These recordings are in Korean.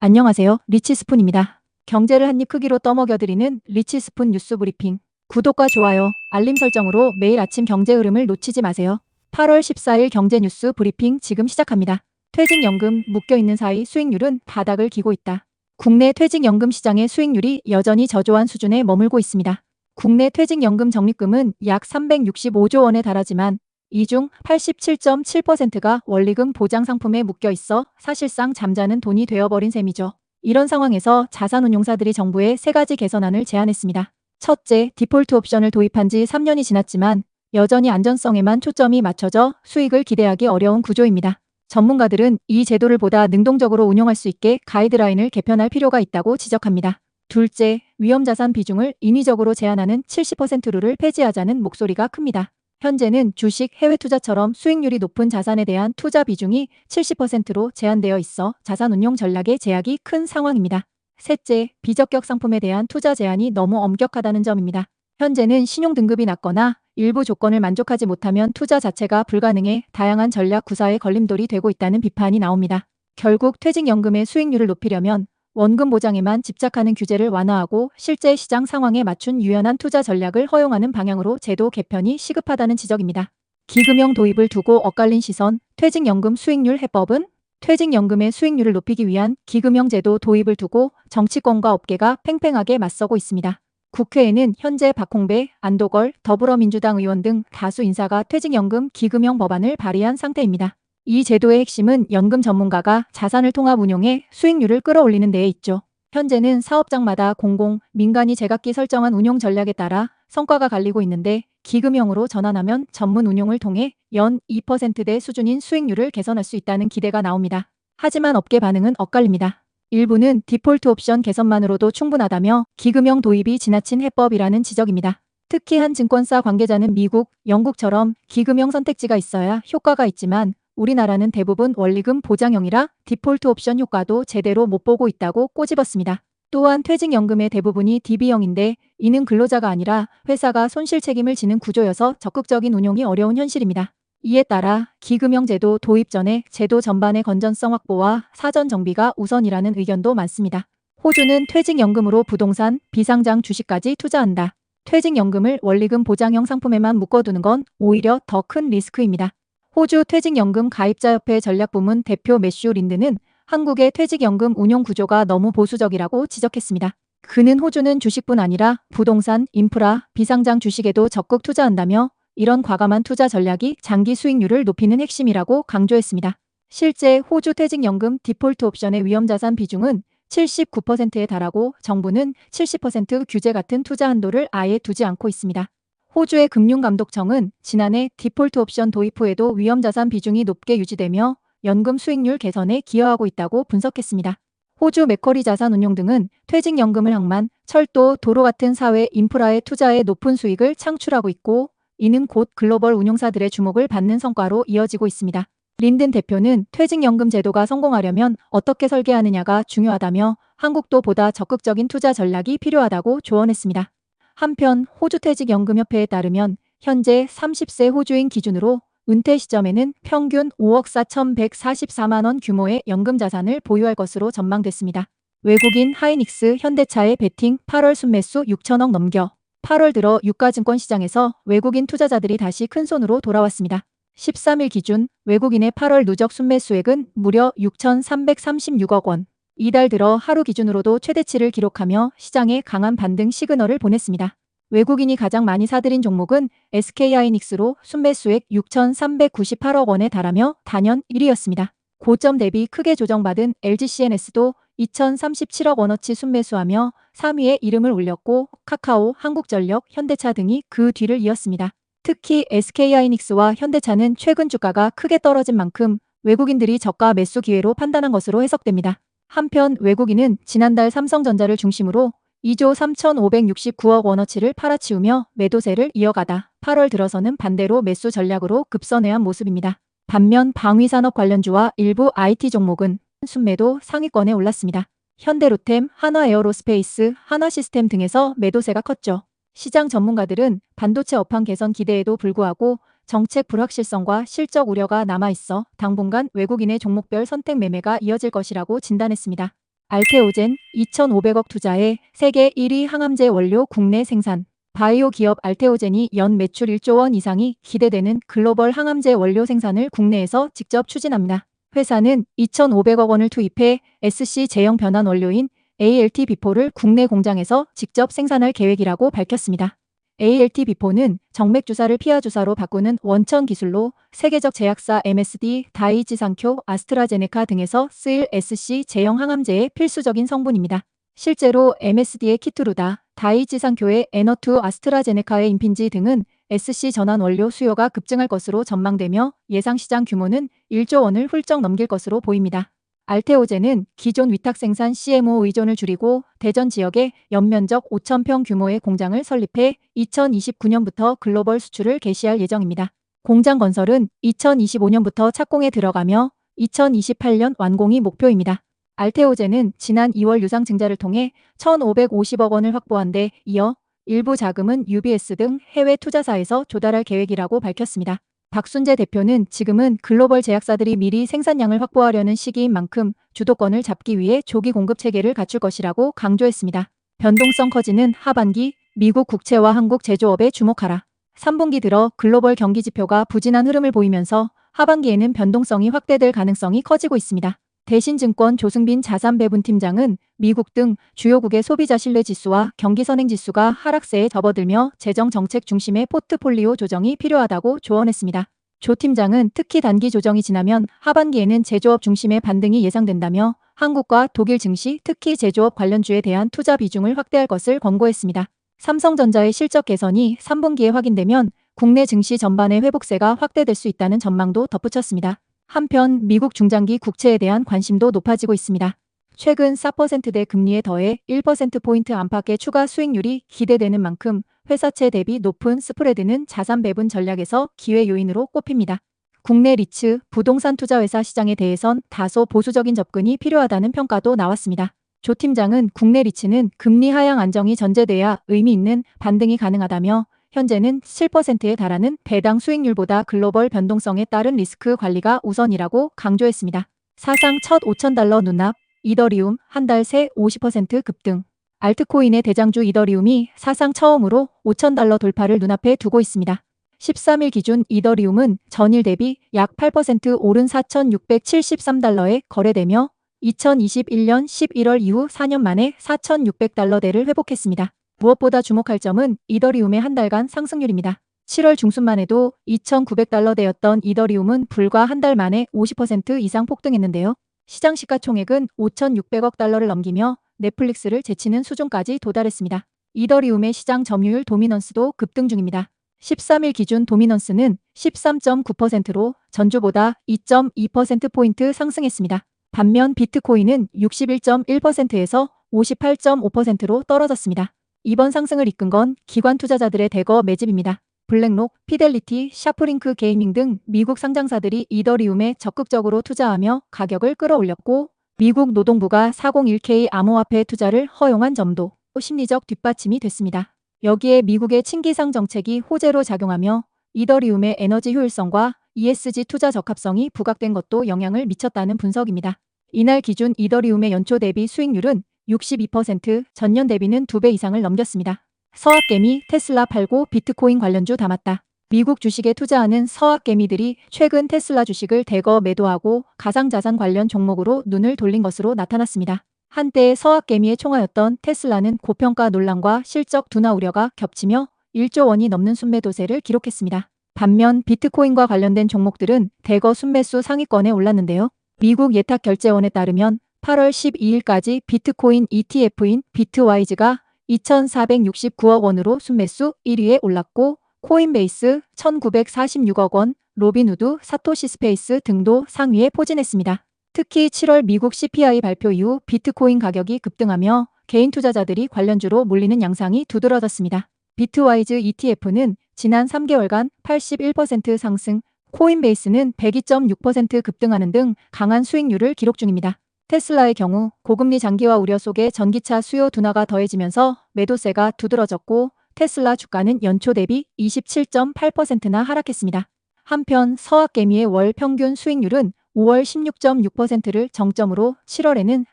안녕하세요. 리치스푼입니다. 경제를 한 입 크기로 떠먹여드리는 리치스푼 뉴스 브리핑. 구독과 좋아요, 알림 설정으로 매일 아침 경제 흐름을 놓치지 마세요. 8월 14일 경제 뉴스 브리핑 지금 시작합니다. 퇴직연금 묶여있는 사이 수익률은 바닥을 기고 있다. 국내 퇴직연금 시장의 수익률이 여전히 저조한 수준에 머물고 있습니다. 국내 퇴직연금 적립금은 약 365조 원에 달하지만 이 중 87.7%가 원리금 보장 상품에 묶여 있어 사실상 잠자는 돈이 되어버린 셈이죠. 이런 상황에서 자산운용사들이 정부에 세 가지 개선안을 제안했습니다. 첫째, 디폴트 옵션을 도입한 지 3년이 지났지만 여전히 안전성에만 초점이 맞춰져 수익을 기대하기 어려운 구조입니다. 전문가들은 이 제도를 보다 능동적으로 운용할 수 있게 가이드라인을 개편할 필요가 있다고 지적합니다. 둘째, 위험자산 비중을 인위적으로 제한하는 70%룰을 폐지하자는 목소리가 큽니다. 현재는 주식, 해외 투자처럼 수익률이 높은 자산에 대한 투자 비중이 70%로 제한되어 있어 자산 운용 전략에 제약이 큰 상황입니다. 셋째, 비적격 상품에 대한 투자 제한이 너무 엄격하다는 점입니다. 현재는 신용 등급이 낮거나 일부 조건을 만족하지 못하면 투자 자체가 불가능해 다양한 전략 구사에 걸림돌이 되고 있다는 비판이 나옵니다. 결국 퇴직연금의 수익률을 높이려면 원금 보장에만 집착하는 규제를 완화하고 실제 시장 상황에 맞춘 유연한 투자 전략을 허용하는 방향으로 제도 개편이 시급하다는 지적입니다. 기금형 도입을 두고 엇갈린 시선, 퇴직연금 수익률 해법은 퇴직연금의 수익률을 높이기 위한 기금형 제도 도입을 두고 정치권과 업계가 팽팽하게 맞서고 있습니다. 국회에는 현재 박홍배, 안도걸, 더불어민주당 의원 등 다수 인사가 퇴직연금 기금형 법안을 발의한 상태입니다. 이 제도의 핵심은 연금 전문가가 자산을 통합 운용해 수익률을 끌어올리는 데에 있죠. 현재는 사업장마다 공공, 민간이 제각기 설정한 운용 전략에 따라 성과가 갈리고 있는데 기금형으로 전환하면 전문 운용을 통해 연 2%대 수준인 수익률을 개선할 수 있다는 기대가 나옵니다. 하지만 업계 반응은 엇갈립니다. 일부는 디폴트 옵션 개선만으로도 충분하다며 기금형 도입이 지나친 해법이라는 지적입니다. 특히 한 증권사 관계자는 미국, 영국처럼 기금형 선택지가 있어야 효과가 있지만 우리나라는 대부분 원리금 보장형이라 디폴트 옵션 효과도 제대로 못 보고 있다고 꼬집었습니다. 또한 퇴직연금의 대부분이 DB형인데 이는 근로자가 아니라 회사가 손실 책임을 지는 구조여서 적극적인 운용이 어려운 현실입니다. 이에 따라 기금형 제도 도입 전에 제도 전반의 건전성 확보와 사전 정비가 우선이라는 의견도 많습니다. 호주는 퇴직연금으로 부동산, 비상장 주식까지 투자한다. 퇴직연금을 원리금 보장형 상품에만 묶어두는 건 오히려 더 큰 리스크입니다. 호주 퇴직연금 가입자협회 전략부문 대표 매슈 린드는 한국의 퇴직연금 운용 구조가 너무 보수적이라고 지적했습니다. 그는 호주는 주식뿐 아니라 부동산, 인프라, 비상장 주식에도 적극 투자한다며 이런 과감한 투자 전략이 장기 수익률을 높이는 핵심이라고 강조했습니다. 실제 호주 퇴직연금 디폴트 옵션의 위험자산 비중은 79%에 달하고 정부는 70% 규제 같은 투자 한도를 아예 두지 않고 있습니다. 호주의 금융감독청은 지난해 디폴트 옵션 도입 후에도 위험자산 비중이 높게 유지되며 연금 수익률 개선에 기여하고 있다고 분석했습니다. 호주 맥커리 자산운용 등은 퇴직연금을 항만, 철도, 도로 같은 사회 인프라의 투자에 높은 수익을 창출하고 있고 이는 곧 글로벌 운용사들의 주목을 받는 성과로 이어지고 있습니다. 린든 대표는 퇴직연금 제도가 성공하려면 어떻게 설계하느냐가 중요하다며 한국도 보다 적극적인 투자 전략이 필요하다고 조언했습니다. 한편 호주퇴직연금협회에 따르면 현재 30세 호주인 기준으로 은퇴 시점에는 평균 5억 4,144만 원 규모의 연금 자산을 보유할 것으로 전망됐습니다. 외국인 하이닉스 현대차의 베팅 8월 순매수 6천억 넘겨 8월 들어 유가증권 시장에서 외국인 투자자들이 다시 큰손으로 돌아왔습니다. 13일 기준 외국인의 8월 누적 순매수액은 무려 6,336억 원. 이달 들어 하루 기준으로도 최대치를 기록하며 시장에 강한 반등 시그널을 보냈습니다. 외국인이 가장 많이 사들인 종목은 SK하이닉스로 순매수액 6,398억 원에 달하며 단연 1위였습니다. 고점 대비 크게 조정받은 LGCNS도 2,037억 원어치 순매수하며 3위에 이름을 올렸고 카카오, 한국전력, 현대차 등이 그 뒤를 이었습니다. 특히 SK하이닉스와 현대차는 최근 주가가 크게 떨어진 만큼 외국인들이 저가 매수 기회로 판단한 것으로 해석됩니다. 한편 외국인은 지난달 삼성전자를 중심으로 2조 3,569억 원어치를 팔아치우며 매도세를 이어가다 8월 들어서는 반대로 매수 전략으로 급선회한 모습입니다. 반면 방위산업 관련주와 일부 IT 종목은 순매도 상위권에 올랐습니다. 현대로템, 한화에어로스페이스, 한화시스템 등에서 매도세가 컸죠. 시장 전문가들은 반도체 업황 개선 기대에도 불구하고 정책 불확실성과 실적 우려가 남아있어 당분간 외국인의 종목별 선택 매매가 이어질 것이라고 진단했습니다. 알테오젠 2,500억 투자에 세계 1위 항암제 원료 국내 생산. 바이오 기업 알테오젠이 연 매출 1조 원 이상이 기대되는 글로벌 항암제 원료 생산을 국내에서 직접 추진합니다. 회사는 2,500억 원을 투입해 SC 제형 변환 원료인 ALT 비포를 국내 공장에서 직접 생산할 계획이라고 밝혔습니다. ALT 비포는 정맥 주사를 피하 주사로 바꾸는 원천 기술로 세계적 제약사 MSD, 다이지상쿄, 아스트라제네카 등에서 쓰일 SC 제형 항암제의 필수적인 성분입니다. 실제로 MSD의 키트루다, 다이지상쿄의 에너투, 아스트라제네카의 임핀지 등은 SC 전환 원료 수요가 급증할 것으로 전망되며 예상 시장 규모는 1조 원을 훌쩍 넘길 것으로 보입니다. 알테오젠은 기존 위탁 생산 CMO 의존을 줄이고 대전 지역에 연면적 5,000평 규모의 공장을 설립해 2029년부터 글로벌 수출을 개시할 예정입니다. 공장 건설은 2025년부터 착공에 들어가며 2028년 완공이 목표입니다. 알테오젠은 지난 2월 유상 증자를 통해 1,550억 원을 확보한 데 이어 일부 자금은 UBS 등 해외 투자사에서 조달할 계획이라고 밝혔습니다. 박순재 대표는 지금은 글로벌 제약사들이 미리 생산량을 확보하려는 시기인 만큼 주도권을 잡기 위해 조기 공급 체계를 갖출 것이라고 강조했습니다. 변동성 커지는 하반기 미국 국채와 한국 제조업에 주목하라. 3분기 들어 글로벌 경기 지표가 부진한 흐름을 보이면서 하반기에는 변동성이 확대될 가능성이 커지고 있습니다. 대신증권 조승빈 자산배분팀장은 미국 등 주요국의 소비자 신뢰 지수와 경기 선행 지수가 하락세에 접어들며 재정 정책 중심의 포트폴리오 조정이 필요하다고 조언했습니다. 조 팀장은 특히 단기 조정이 지나면 하반기에는 제조업 중심의 반등이 예상된다며 한국과 독일 증시, 특히 제조업 관련주에 대한 투자 비중을 확대할 것을 권고했습니다. 삼성전자의 실적 개선이 3분기에 확인되면 국내 증시 전반의 회복세가 확대될 수 있다는 전망도 덧붙였습니다. 한편 미국 중장기 국채에 대한 관심도 높아지고 있습니다. 최근 4%대 금리에 더해 1%포인트 안팎의 추가 수익률이 기대되는 만큼 회사채 대비 높은 스프레드는 자산 배분 전략에서 기회 요인으로 꼽힙니다. 국내 리츠, 부동산 투자회사 시장에 대해선 다소 보수적인 접근이 필요하다는 평가도 나왔습니다. 조 팀장은 국내 리츠는 금리 하향 안정이 전제돼야 의미 있는 반등이 가능하다며 현재는 7%에 달하는 배당 수익률보다 글로벌 변동성에 따른 리스크 관리가 우선이라고 강조했습니다. 사상 첫 5천달러 눈앞, 이더리움 한 달 새 50% 급등. 알트코인의 대장주 이더리움이 사상 처음으로 5천달러 돌파를 눈앞에 두고 있습니다. 13일 기준 이더리움은 전일 대비 약 8% 오른 4,673달러에 거래되며 2021년 11월 이후 4년 만에 4,600달러대를 회복했습니다. 무엇보다 주목할 점은 이더리움의 한 달간 상승률입니다. 7월 중순만 해도 2,900달러대였던 이더리움은 불과 한 달 만에 50% 이상 폭등했는데요. 시장 시가총액은 5,600억 달러를 넘기며 넷플릭스를 제치는 수준까지 도달했습니다. 이더리움의 시장 점유율 도미넌스도 급등 중입니다. 13일 기준 도미넌스는 13.9%로 전주보다 2.2%포인트 상승했습니다. 반면 비트코인은 61.1%에서 58.5%로 떨어졌습니다. 이번 상승을 이끈 건 기관 투자자들의 대거 매집입니다. 블랙록, 피델리티, 샤프링크 게이밍 등 미국 상장사들이 이더리움에 적극적으로 투자하며 가격을 끌어올렸고 미국 노동부가 401k 암호화폐 투자를 허용한 점도 심리적 뒷받침이 됐습니다. 여기에 미국의 친기상 정책이 호재로 작용하며 이더리움의 에너지 효율성과 ESG 투자 적합성이 부각된 것도 영향을 미쳤다는 분석입니다. 이날 기준 이더리움의 연초 대비 수익률은 62% 전년 대비는 2배 이상을 넘겼습니다. 서학개미 테슬라 팔고 비트코인 관련주 담았다. 미국 주식에 투자하는 서학개미들이 최근 테슬라 주식을 대거 매도하고 가상자산 관련 종목으로 눈을 돌린 것으로 나타났습니다. 한때 서학개미의 총하였던 테슬라는 고평가 논란과 실적 둔화 우려가 겹치며 1조 원이 넘는 순매도세를 기록했습니다. 반면 비트코인과 관련된 종목들은 대거 순매수 상위권에 올랐는데요. 미국 예탁결제원에 따르면 8월 12일까지 비트코인 ETF인 비트와이즈가 2,469억 원으로 순매수 1위에 올랐고 코인베이스 1,946억 원, 로빈우드, 사토시 스페이스 등도 상위에 포진했습니다. 특히 7월 미국 CPI 발표 이후 비트코인 가격이 급등하며 개인 투자자들이 관련주로 몰리는 양상이 두드러졌습니다. 비트와이즈 ETF는 지난 3개월간 81% 상승, 코인베이스는 102.6% 급등하는 등 강한 수익률을 기록 중입니다. 테슬라의 경우 고금리 장기화 우려 속에 전기차 수요 둔화가 더해지면서 매도세가 두드러졌고 테슬라 주가는 연초 대비 27.8%나 하락했습니다. 한편 서학개미의 월 평균 수익률은 5월 16.6%를 정점으로 7월에는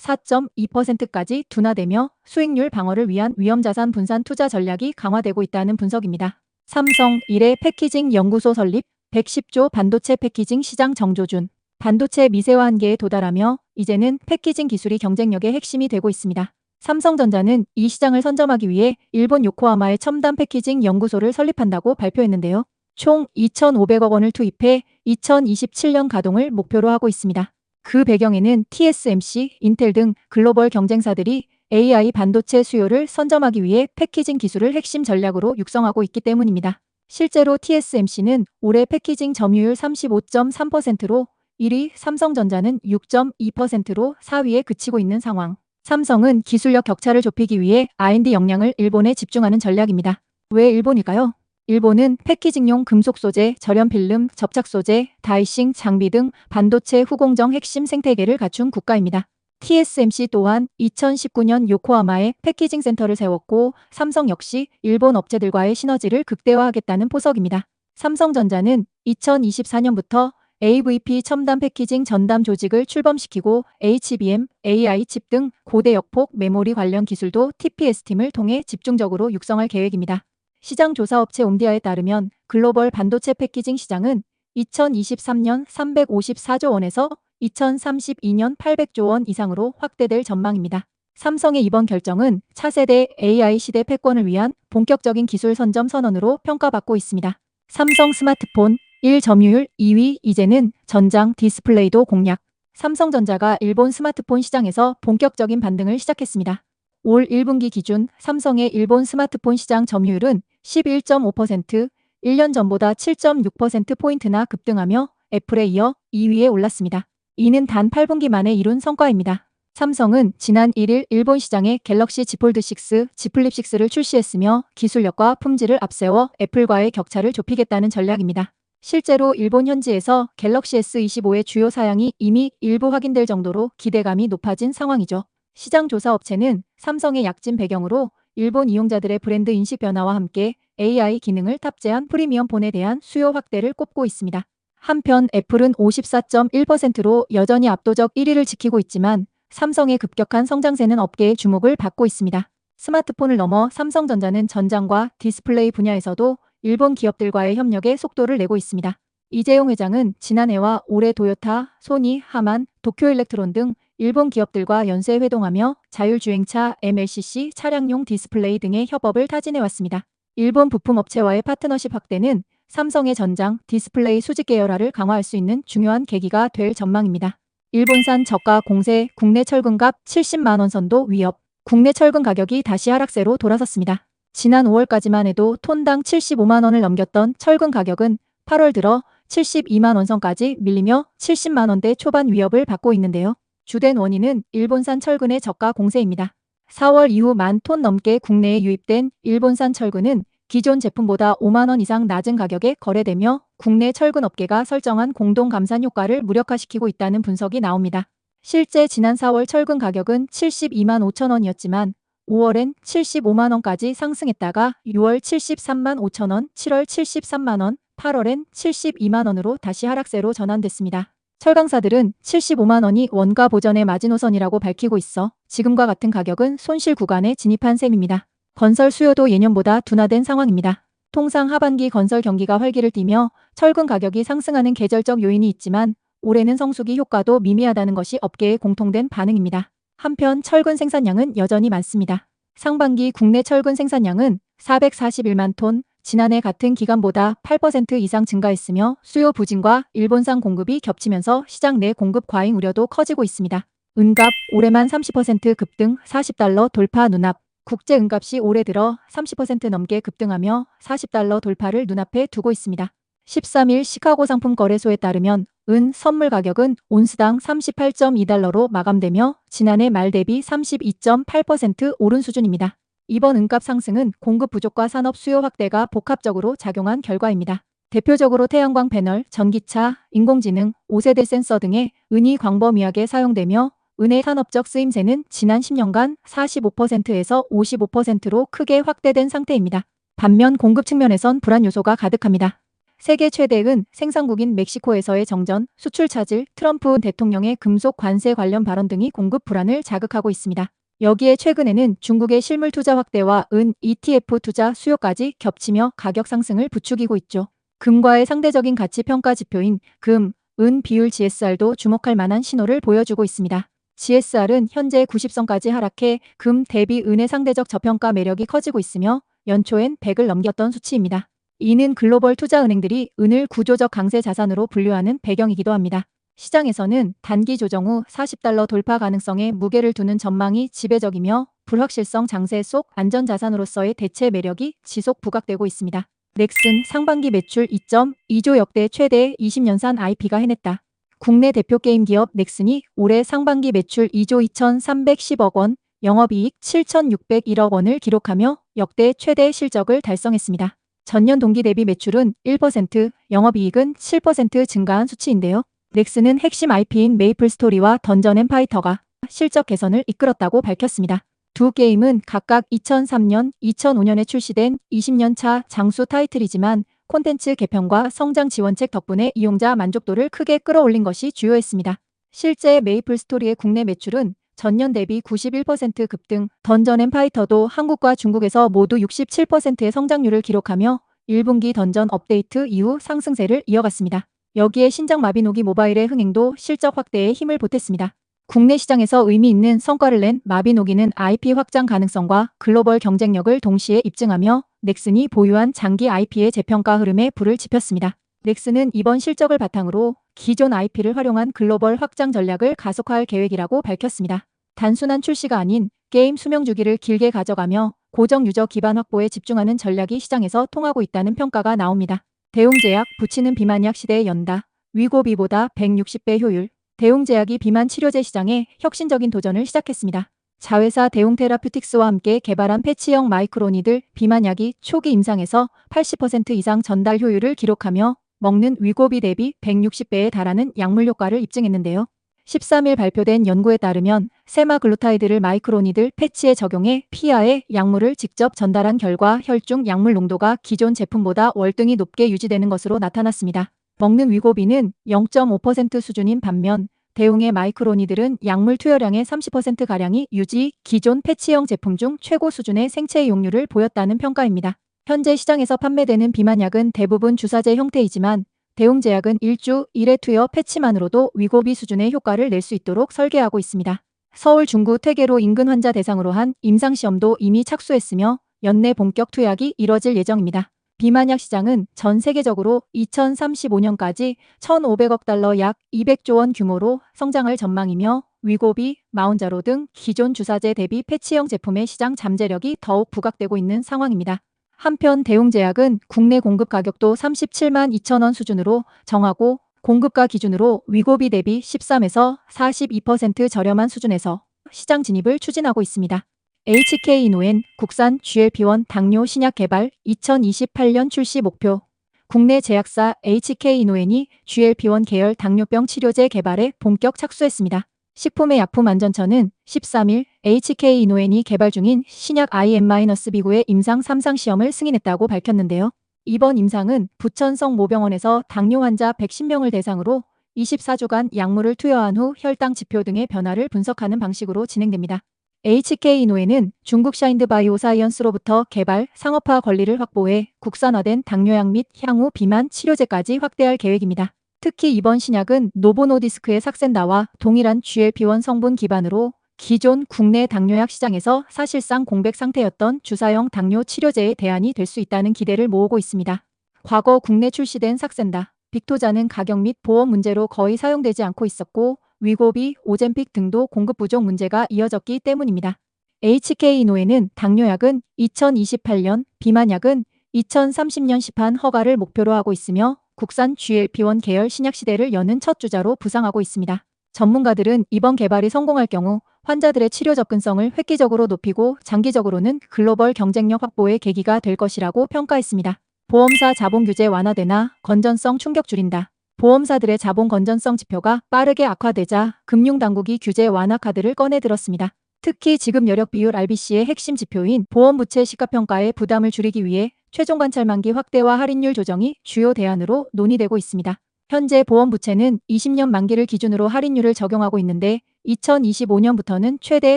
4.2%까지 둔화되며 수익률 방어를 위한 위험자산 분산 투자 전략이 강화되고 있다는 분석입니다. 삼성 1회 패키징 연구소 설립 110조 반도체 패키징 시장 정조준 반도체 미세화 한계에 도달하며 이제는 패키징 기술이 경쟁력의 핵심이 되고 있습니다. 삼성전자는 이 시장을 선점하기 위해 일본 요코하마의 첨단 패키징 연구소를 설립한다고 발표했는데요. 총 2,500억 원을 투입해 2027년 가동을 목표로 하고 있습니다. 그 배경에는 TSMC, 인텔 등 글로벌 경쟁사들이 AI 반도체 수요를 선점하기 위해 패키징 기술을 핵심 전략으로 육성하고 있기 때문입니다. 실제로 TSMC는 올해 패키징 점유율 35.3%로 1위, 삼성전자는 6.2%로 4위에 그치고 있는 상황. 삼성은 기술력 격차를 좁히기 위해 R&D 역량을 일본에 집중하는 전략입니다. 왜 일본일까요? 일본은 패키징용 금속 소재, 절연 필름, 접착 소재, 다이싱, 장비 등 반도체 후공정 핵심 생태계를 갖춘 국가입니다. TSMC 또한 2019년 요코하마에 패키징 센터를 세웠고 삼성 역시 일본 업체들과의 시너지를 극대화하겠다는 포석입니다. 삼성전자는 2024년부터 AVP 첨단 패키징 전담 조직을 출범시키고 HBM, AI 칩 등 고대 역폭 메모리 관련 기술도 TPS팀을 통해 집중적으로 육성할 계획입니다. 시장 조사 업체 옴디아에 따르면 글로벌 반도체 패키징 시장은 2023년 354조 원에서 2032년 800조 원 이상으로 확대될 전망입니다. 삼성의 이번 결정은 차세대 AI 시대 패권을 위한 본격적인 기술 선점 선언으로 평가받고 있습니다. 삼성 스마트폰 1 점유율 2위 이제는 전장 디스플레이도 공략. 삼성전자가 일본 스마트폰 시장에서 본격적인 반등을 시작했습니다. 올 1분기 기준 삼성의 일본 스마트폰 시장 점유율은 11.5%, 1년 전보다 7.6%포인트나 급등하며 애플에 이어 2위에 올랐습니다. 이는 단 8분기 만에 이룬 성과입니다. 삼성은 지난 1일 일본 시장에 갤럭시 Z 폴드 6, Z 플립 6를 출시했으며 기술력과 품질을 앞세워 애플과의 격차를 좁히겠다는 전략입니다. 실제로 일본 현지에서 갤럭시 S25의 주요 사양이 이미 일부 확인될 정도로 기대감이 높아진 상황이죠. 시장 조사 업체는 삼성의 약진 배경으로 일본 이용자들의 브랜드 인식 변화와 함께 AI 기능을 탑재한 프리미엄 폰에 대한 수요 확대를 꼽고 있습니다. 한편 애플은 54.1%로 여전히 압도적 1위를 지키고 있지만 삼성의 급격한 성장세는 업계의 주목을 받고 있습니다. 스마트폰을 넘어 삼성전자는 전장과 디스플레이 분야에서도 일본 기업들과의 협력에 속도를 내고 있습니다. 이재용 회장은 지난해와 올해 도요타, 소니, 하만, 도쿄일렉트론 등 일본 기업들과 연쇄 회동하며 자율주행차, MLCC, 차량용 디스플레이 등의 협업을 타진해왔습니다. 일본 부품업체와의 파트너십 확대는 삼성의 전장, 디스플레이 수직 계열화를 강화할 수 있는 중요한 계기가 될 전망입니다. 일본산 저가 공세, 국내 철근값 70만원 선도 위협, 국내 철근 가격이 다시 하락세로 돌아섰습니다. 지난 5월까지만 해도 톤당 75만 원을 넘겼던 철근 가격은 8월 들어 72만 원선까지 밀리며 70만 원대 초반 위협을 받고 있는데요. 주된 원인은 일본산 철근의 저가 공세입니다. 4월 이후 만 톤 넘게 국내에 유입된 일본산 철근은 기존 제품보다 5만 원 이상 낮은 가격에 거래되며 국내 철근 업계가 설정한 공동 감산 효과를 무력화시키고 있다는 분석이 나옵니다. 실제 지난 4월 철근 가격은 72만 5천 원이었지만 5월엔 75만 원까지 상승했다가 6월 73만 5천 원, 7월 73만 원, 8월엔 72만 원으로 다시 하락세로 전환됐습니다. 철강사들은 75만 원이 원가 보전의 마지노선이라고 밝히고 있어 지금과 같은 가격은 손실 구간에 진입한 셈입니다. 건설 수요도 예년보다 둔화된 상황입니다. 통상 하반기 건설 경기가 활기를 띠며 철근 가격이 상승하는 계절적 요인이 있지만 올해는 성수기 효과도 미미하다는 것이 업계의 공통된 반응입니다. 한편 철근 생산량은 여전히 많습니다. 상반기 국내 철근 생산량은 441만 톤, 지난해 같은 기간보다 8% 이상 증가했으며 수요 부진과 일본산 공급이 겹치면서 시장 내 공급 과잉 우려도 커지고 있습니다. 은갑 올해만 30% 급등 40달러 돌파 눈앞 국제 은값이 올해 들어 30% 넘게 급등하며 40달러 돌파를 눈앞에 두고 있습니다. 13일 시카고 상품 거래소에 따르면 은 선물 가격은 온스당 38.2달러로 마감되며 지난해 말 대비 32.8% 오른 수준입니다. 이번 은값 상승은 공급 부족과 산업 수요 확대가 복합적으로 작용한 결과입니다. 대표적으로 태양광 패널, 전기차, 인공지능, 5세대 센서 등의 은이 광범위하게 사용되며 은의 산업적 쓰임새는 지난 10년간 45%에서 55%로 크게 확대된 상태입니다. 반면 공급 측면에선 불안 요소가 가득합니다. 세계 최대은 생산국인 멕시코에서의 정전, 수출 차질, 트럼프 대통령의 금속 관세 관련 발언 등이 공급 불안을 자극하고 있습니다. 여기에 최근에는 중국의 실물 투자 확대와 은 ETF 투자 수요까지 겹치며 가격 상승을 부추기고 있죠. 금과의 상대적인 가치 평가 지표인 금, 은 비율 GSR도 주목할 만한 신호를 보여주고 있습니다. GSR은 현재 90선까지 하락해 금 대비 은의 상대적 저평가 매력이 커지고 있으며 연초엔 100을 넘겼던 수치입니다. 이는 글로벌 투자은행들이 은을 구조적 강세 자산으로 분류하는 배경이기도 합니다. 시장에서는 단기 조정 후 40달러 돌파 가능성에 무게를 두는 전망이 지배적이며 불확실성 장세 속 안전자산으로서의 대체 매력이 지속 부각되고 있습니다. 넥슨 상반기 매출 2.2조 역대 최대 20년산 IP가 해냈다. 국내 대표 게임 기업 넥슨이 올해 상반기 매출 2조 2,310억 원, 영업이익 7,601억 원을 기록하며 역대 최대 실적을 달성했습니다. 전년 동기 대비 매출은 1%, 영업이익은 7% 증가한 수치인데요. 넥슨은 핵심 IP인 메이플 스토리와 던전 앤 파이터가 실적 개선을 이끌었다고 밝혔습니다. 두 게임은 각각 2003년, 2005년에 출시된 20년 차 장수 타이틀이지만 콘텐츠 개편과 성장 지원책 덕분에 이용자 만족도를 크게 끌어올린 것이 주요했습니다. 실제 메이플 스토리의 국내 매출은 전년 대비 91% 급등, 던전 앤 파이터도 한국과 중국에서 모두 67%의 성장률을 기록하며 1분기 던전 업데이트 이후 상승세를 이어갔습니다. 여기에 신작 마비노기 모바일의 흥행도 실적 확대에 힘을 보탰습니다. 국내 시장에서 의미 있는 성과를 낸 마비노기는 IP 확장 가능성과 글로벌 경쟁력을 동시에 입증하며 넥슨이 보유한 장기 IP의 재평가 흐름에 불을 지폈습니다. 넥슨은 이번 실적을 바탕으로 기존 IP를 활용한 글로벌 확장 전략을 가속화할 계획이라고 밝혔습니다. 단순한 출시가 아닌 게임 수명 주기를 길게 가져가며 고정 유저 기반 확보에 집중하는 전략이 시장에서 통하고 있다는 평가가 나옵니다. 대웅제약 붙이는 비만약 시대에 연다. 위고비보다 160배 효율. 대웅제약이 비만 치료제 시장에 혁신적인 도전을 시작했습니다. 자회사 대웅테라퓨틱스와 함께 개발한 패치형 마이크로니들 비만약이 초기 임상에서 80% 이상 전달 효율을 기록하며 먹는 위고비 대비 160배에 달하는 약물 효과를 입증했는데요. 13일 발표된 연구에 따르면 세마글루타이드를 마이크로니들 패치에 적용해 피하에 약물을 직접 전달한 결과 혈중 약물 농도가 기존 제품보다 월등히 높게 유지되는 것으로 나타났습니다. 먹는 위고비는 0.5% 수준인 반면 대웅의 마이크로니들은 약물 투여량의 30%가량이 유지, 기존 패치형 제품 중 최고 수준의 생체 이용률을 보였다는 평가입니다. 현재 시장에서 판매되는 비만약은 대부분 주사제 형태이지만 대웅제약은 1주 1회 투여 패치만으로도 위고비 수준의 효과를 낼 수 있도록 설계하고 있습니다. 서울 중구 퇴계로 인근 환자 대상으로 한 임상시험도 이미 착수했으며 연내 본격 투약이 이뤄질 예정입니다. 비만약 시장은 전 세계적으로 2035년까지 1,500억 달러 약 200조 원 규모로 성장할 전망이며 위고비, 마운자로 등 기존 주사제 대비 패치형 제품의 시장 잠재력이 더욱 부각되고 있는 상황입니다. 한편 대웅제약은 국내 공급 가격도 37만 2천 원 수준으로 정하고 공급가 기준으로 위고비 대비 13에서 42% 저렴한 수준에서 시장 진입을 추진하고 있습니다. HK 이노엔 국산 GLP-1 당뇨 신약 개발 2028년 출시 목표 국내 제약사 HK 이노엔이 GLP-1 계열 당뇨병 치료제 개발에 본격 착수했습니다. 식품의 약품안전처는 13일 HK 이노엔이 개발 중인 신약 IM-B9의 임상 3상 시험을 승인했다고 밝혔는데요. 이번 임상은 부천성 모병원에서 당뇨 환자 110명을 대상으로 24주간 약물을 투여한 후 혈당 지표 등의 변화를 분석하는 방식으로 진행됩니다. HK 노에는 중국 샤인드 바이오 사이언스로부터 개발, 상업화 권리를 확보해 국산화된 당뇨약 및 향후 비만 치료제까지 확대할 계획입니다. 특히 이번 신약은 노보노디스크의 삭센다와 동일한 GLP-1 성분 기반으로 기존 국내 당뇨약 시장에서 사실상 공백 상태였던 주사형 당뇨 치료제의 대안이 될 수 있다는 기대를 모으고 있습니다. 과거 국내 출시된 삭센다, 빅토자는 가격 및 보험 문제로 거의 사용되지 않고 있었고 위고비, 오젠픽 등도 공급 부족 문제가 이어졌기 때문입니다. HK 노에는 당뇨약은 2028년, 비만약은 2030년 시판 허가를 목표로 하고 있으며 국산 GLP-1 계열 신약 시대를 여는 첫 주자로 부상하고 있습니다. 전문가들은 이번 개발이 성공할 경우 환자들의 치료 접근성을 획기적으로 높이고 장기적으로는 글로벌 경쟁력 확보의 계기가 될 것이라고 평가했습니다. 보험사 자본 규제 완화되나 건전성 충격 줄인다. 보험사들의 자본 건전성 지표가 빠르게 악화되자 금융당국이 규제 완화 카드를 꺼내 들었습니다. 특히 지급 여력 비율 RBC의 핵심 지표인 보험 부채 시가평가의 부담을 줄이기 위해 최종 관찰 만기 확대와 할인율 조정이 주요 대안으로 논의되고 있습니다. 현재 보험 부채는 20년 만기를 기준으로 할인율을 적용하고 있는데 2025년부터는 최대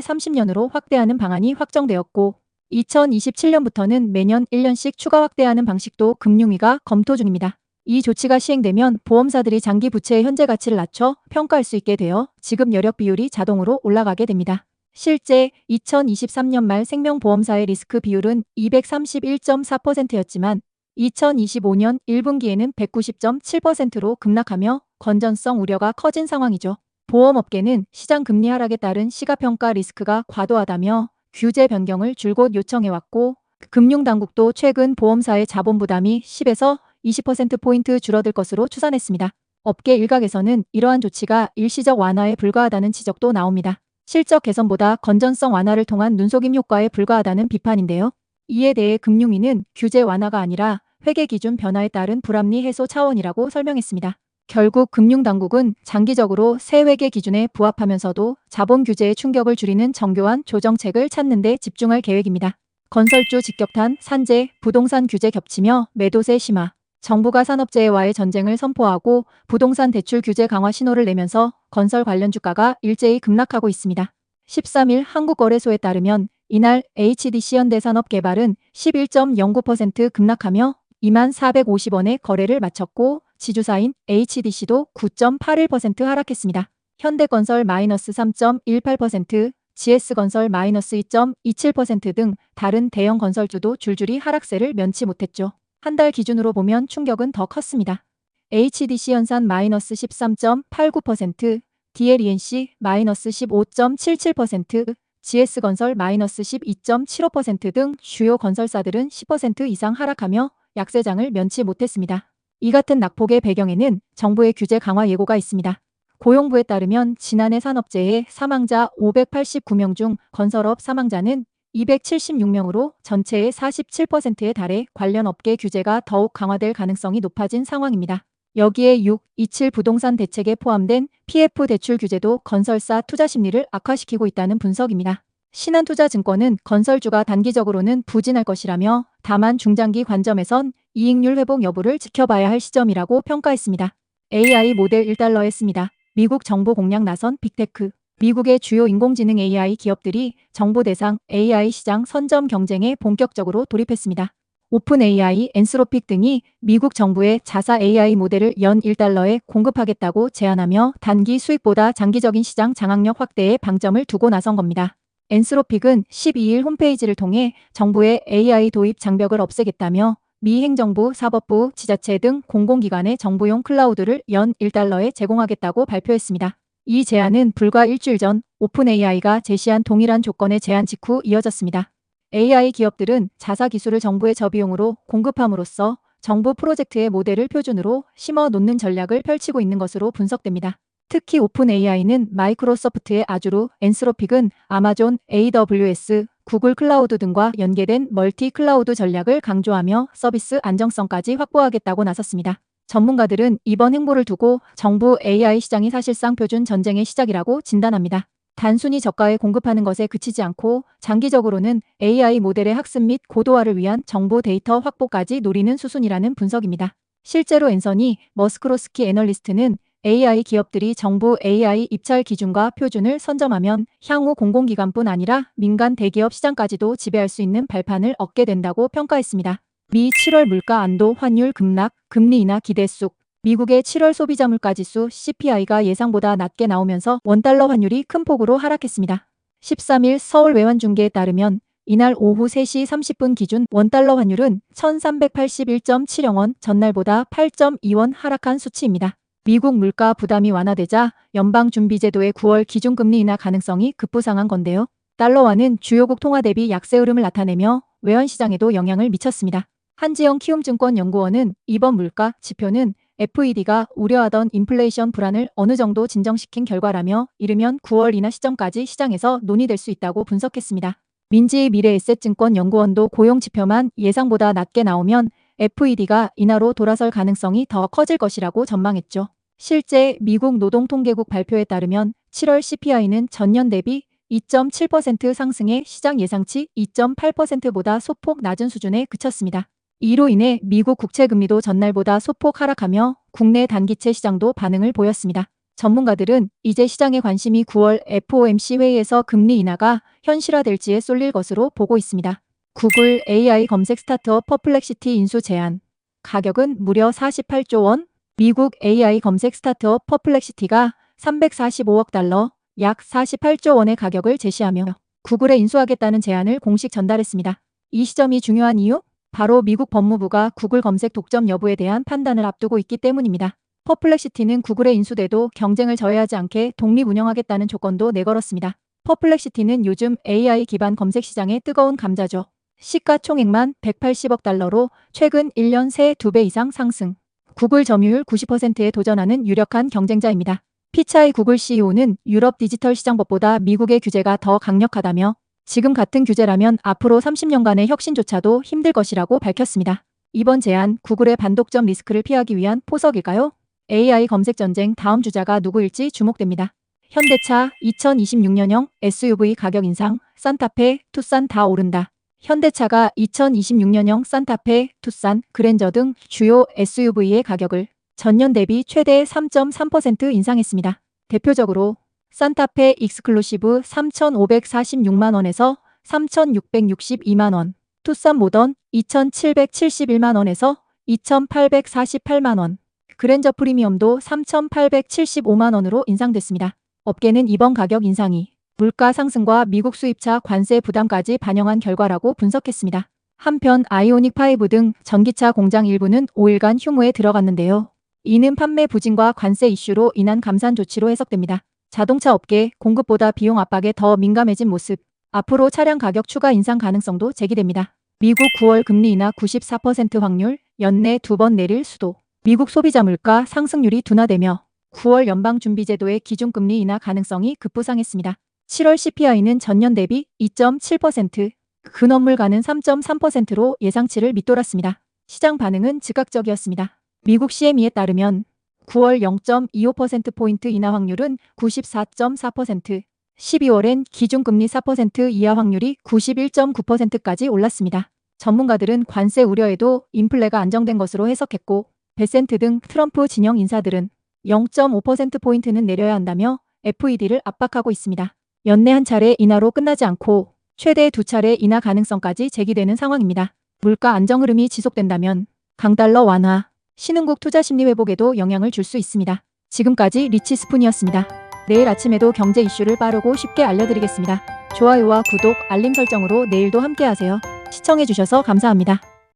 30년으로 확대하는 방안이 확정되었고 2027년부터는 매년 1년씩 추가 확대하는 방식도 금융위가 검토 중입니다. 이 조치가 시행되면 보험사들이 장기 부채의 현재 가치를 낮춰 평가할 수 있게 되어 지급 여력 비율이 자동으로 올라가게 됩니다. 실제 2023년 말 생명보험사의 리스크 비율은 231.4%였지만 2025년 1분기에는 190.7%로 급락하며 건전성 우려가 커진 상황이죠. 보험업계는 시장 금리 하락에 따른 시가평가 리스크가 과도하다며 규제 변경을 줄곧 요청해왔고 금융당국도 최근 보험사의 자본 부담이 10에서 20%포인트 줄어들 것으로 추산했습니다. 업계 일각에서는 이러한 조치가 일시적 완화에 불과하다는 지적도 나옵니다. 실적 개선보다 건전성 완화를 통한 눈속임 효과에 불과하다는 비판인데요. 이에 대해 금융위는 규제 완화가 아니라 회계 기준 변화에 따른 불합리 해소 차원이라고 설명했습니다. 결국 금융당국은 장기적으로 새 회계 기준에 부합하면서도 자본 규제의 충격을 줄이는 정교한 조정책을 찾는 데 집중할 계획입니다. 건설주 직격탄, 산재, 부동산 규제 겹치며 매도세 심화, 정부가 산업재해와의 전쟁을 선포하고 부동산 대출 규제 강화 신호를 내면서 건설 관련 주가가 일제히 급락하고 있습니다. 13일 한국거래소에 따르면 이날 HDC 현대산업개발은 11.09% 급락하며 2만 450원에 거래를 마쳤고 지주사인 HDC도 9.81% 하락했습니다. 현대건설 마이너스 3.18%, GS건설 마이너스 2.27%등 다른 대형 건설주도 줄줄이 하락세를 면치 못했죠. 한 달 기준으로 보면 충격은 더 컸습니다. HDC 연산 마이너스 13.89%, DLENC 마이너스 15.77%, GS건설 마이너스 12.75%등 주요 건설사들은 10% 이상 하락하며 약세장을 면치 못했습니다. 이 같은 낙폭의 배경에는 정부의 규제 강화 예고가 있습니다. 고용부에 따르면 지난해 산업재해 사망자 589명 중 건설업 사망자는 276명으로 전체의 47%에 달해 관련 업계 규제가 더욱 강화될 가능성이 높아진 상황입니다. 여기에 6, 27 부동산 대책에 포함된 PF 대출 규제도 건설사 투자 심리를 악화시키고 있다는 분석입니다. 신한투자증권은 건설주가 단기적으로는 부진할 것이라며 다만 중장기 관점에선 이익률 회복 여부를 지켜봐야 할 시점이라고 평가했습니다. AI 모델 1달러 했습니다. 미국 정보 공략 나선 빅테크 미국의 주요 인공지능 AI 기업들이 정보 대상 AI 시장 선점 경쟁에 본격적으로 돌입했습니다. 오픈 AI, 엔스로픽 등이 미국 정부의 자사 AI 모델을 연 1달러에 공급하겠다고 제안하며 단기 수익보다 장기적인 시장 장악력 확대에 방점을 두고 나선 겁니다. 엔스로픽은 12일 홈페이지를 통해 정부의 AI 도입 장벽을 없애겠다며 미 행정부, 사법부, 지자체 등 공공기관의 정부용 클라우드를 연 1달러에 제공하겠다고 발표했습니다. 이 제안은 불과 일주일 전 오픈 AI가 제시한 동일한 조건의 제안 직후 이어졌습니다. AI 기업들은 자사 기술을 정부의 저비용으로 공급함으로써 정부 프로젝트의 모델을 표준으로 심어 놓는 전략을 펼치고 있는 것으로 분석됩니다. 특히 오픈 AI는 마이크로소프트의 아주르, 엔스로픽은 아마존, AWS, 구글 클라우드 등과 연계된 멀티 클라우드 전략을 강조하며 서비스 안정성까지 확보하겠다고 나섰습니다. 전문가들은 이번 행보를 두고 정부 AI 시장이 사실상 표준 전쟁의 시작이라고 진단합니다. 단순히 저가에 공급하는 것에 그치지 않고 장기적으로는 AI 모델의 학습 및 고도화를 위한 정보 데이터 확보까지 노리는 수순이라는 분석입니다. 실제로 앤서니 머스크로스키 애널리스트는 AI 기업들이 정부 AI 입찰 기준과 표준을 선점하면 향후 공공기관뿐 아니라 민간 대기업 시장까지도 지배할 수 있는 발판을 얻게 된다고 평가했습니다. 미 7월 물가 안도 환율 급락, 금리 인하 기대 속 미국의 7월 소비자 물가 지수 CPI가 예상보다 낮게 나오면서 원달러 환율이 큰 폭으로 하락했습니다. 13일 서울 외환중계에 따르면 이날 오후 3시 30분 기준 원달러 환율은 1381.70원 전날보다 8.2원 하락한 수치입니다. 미국 물가 부담이 완화되자 연방준비제도의 9월 기준금리 인하 가능성이 급부상한 건데요. 달러화는 주요국 통화 대비 약세 흐름을 나타내며 외환시장에도 영향을 미쳤습니다. 한지영 키움증권 연구원은 이번 물가 지표는 FED가 우려하던 인플레이션 불안을 어느 정도 진정시킨 결과라며 이르면 9월 인하 시점까지 시장에서 논의될 수 있다고 분석했습니다. 민지 미래에셋증권 연구원도 고용 지표만 예상보다 낮게 나오면 FED가 인하로 돌아설 가능성이 더 커질 것이라고 전망했죠. 실제 미국 노동통계국 발표에 따르면 7월 CPI는 전년 대비 2.7% 상승해 시장 예상치 2.8%보다 소폭 낮은 수준에 그쳤습니다. 이로 인해 미국 국채 금리도 전날보다 소폭 하락하며 국내 단기채 시장도 반응을 보였습니다. 전문가들은 이제 시장의 관심이 9월 FOMC 회의에서 금리 인하가 현실화될지에 쏠릴 것으로 보고 있습니다. 구글 AI 검색 스타트업 퍼플렉시티 인수 제안. 가격은 무려 48조 원. 미국 AI 검색 스타트업 퍼플렉시티가 345억 달러, 약 48조 원의 가격을 제시하며 구글에 인수하겠다는 제안을 공식 전달했습니다. 이 시점이 중요한 이유? 바로 미국 법무부가 구글 검색 독점 여부에 대한 판단을 앞두고 있기 때문입니다. 퍼플렉시티는 구글에 인수돼도 경쟁을 저해하지 않게 독립 운영하겠다는 조건도 내걸었습니다. 퍼플렉시티는 요즘 AI 기반 검색 시장의 뜨거운 감자죠. 시가총액만 180억 달러로 최근 1년 새 2배 이상 상승. 구글 점유율 90%에 도전하는 유력한 경쟁자입니다. 피차이 구글 CEO는 유럽 디지털 시장법보다 미국의 규제가 더 강력하다며 지금 같은 규제라면 앞으로 30년간의 혁신조차도 힘들 것이라고 밝혔습니다. 이번 제안 구글의 반독점 리스크를 피하기 위한 포석일까요? AI 검색 전쟁 다음 주자가 누구일지 주목됩니다. 현대차 2026년형 SUV 가격 인상, 산타페, 투싼 다 오른다. 현대차가 2026년형 산타페, 투싼, 그랜저 등 주요 SUV의 가격을 전년 대비 최대 3.3% 인상했습니다. 대표적으로 산타페 익스클루시브 3,546만 원에서 3,662만 원, 투싼 모던 2,771만 원에서 2,848만 원, 그랜저 프리미엄도 3,875만 원으로 인상됐습니다. 업계는 이번 가격 인상이 물가 상승과 미국 수입차 관세 부담까지 반영한 결과라고 분석했습니다. 한편 아이오닉5 등 전기차 공장 일부는 5일간 휴무에 들어갔는데요. 이는 판매 부진과 관세 이슈로 인한 감산 조치로 해석됩니다. 자동차 업계 공급보다 비용 압박에 더 민감해진 모습. 앞으로 차량 가격 추가 인상 가능성도 제기됩니다. 미국 9월 금리 인하 94% 확률, 연내 두 번 내릴 수도. 미국 소비자 물가 상승률이 둔화되며 9월 연방준비제도의 기준금리 인하 가능성이 급부상했습니다. 7월 CPI는 전년 대비 2.7%, 근원물가는 3.3%로 예상치를 밑돌았습니다. 시장 반응은 즉각적이었습니다. 미국 CME에 따르면 9월 0.25%포인트 인하 확률은 94.4%, 12월엔 기준금리 4% 이하 확률이 91.9%까지 올랐습니다. 전문가들은 관세 우려에도 인플레가 안정된 것으로 해석했고, 베센트 등 트럼프 진영 인사들은 0.5%포인트는 내려야 한다며 FED를 압박하고 있습니다. 연내 한 차례 인하로 끝나지 않고 최대 두 차례 인하 가능성까지 제기되는 상황입니다. 물가 안정 흐름이 지속된다면 강달러 완화, 신흥국 투자 심리 회복에도 영향을 줄 수 있습니다. 지금까지 리치 스푼이었습니다. 내일 아침에도 경제 이슈를 빠르고 쉽게 알려드리겠습니다. 좋아요와 구독, 알림 설정으로 내일도 함께하세요. 시청해주셔서 감사합니다.